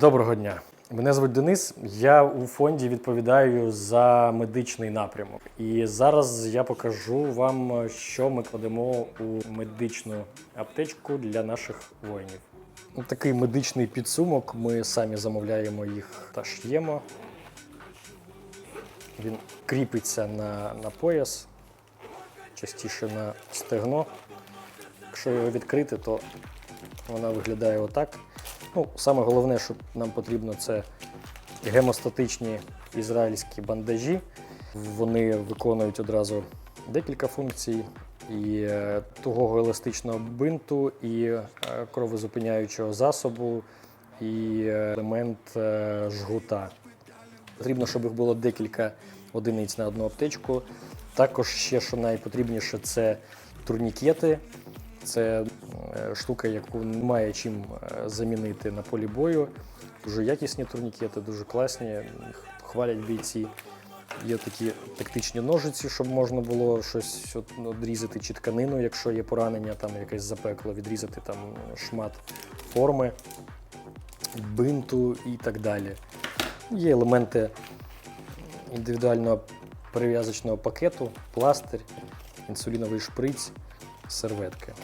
Доброго дня. Мене звуть Денис. Я у фонді відповідаю за медичний напрямок. І зараз я покажу вам, що ми кладемо у медичну аптечку для наших воїнів. Такий медичний підсумок. Ми самі замовляємо їх та ш'ємо. Він кріпиться на, на пояс, частіше на стегно. Якщо його відкрити, то вона виглядає отак. Ну, саме головне, що нам потрібно, це гемостатичні ізраїльські бандажі. Вони виконують одразу декілька функцій: і е, тугого еластичного бинту, і е, кровозупиняючого засобу, і е, елемент жгута. Потрібно, щоб їх було декілька одиниць на одну аптечку. Також ще, що найпотрібніше, це турнікети. Це е, штука, яку немає чим е, замінити на полі бою. Дуже якісні турнікети, дуже класні, хвалять бійці. Є такі тактичні ножиці, щоб можна було щось відрізати чи тканину, якщо є поранення, там якесь запекло, відрізати там шмат форми, бинту і так далі. Є елементи індивідуального перев'язочного пакету, пластир, інсуліновий шприц, серветки.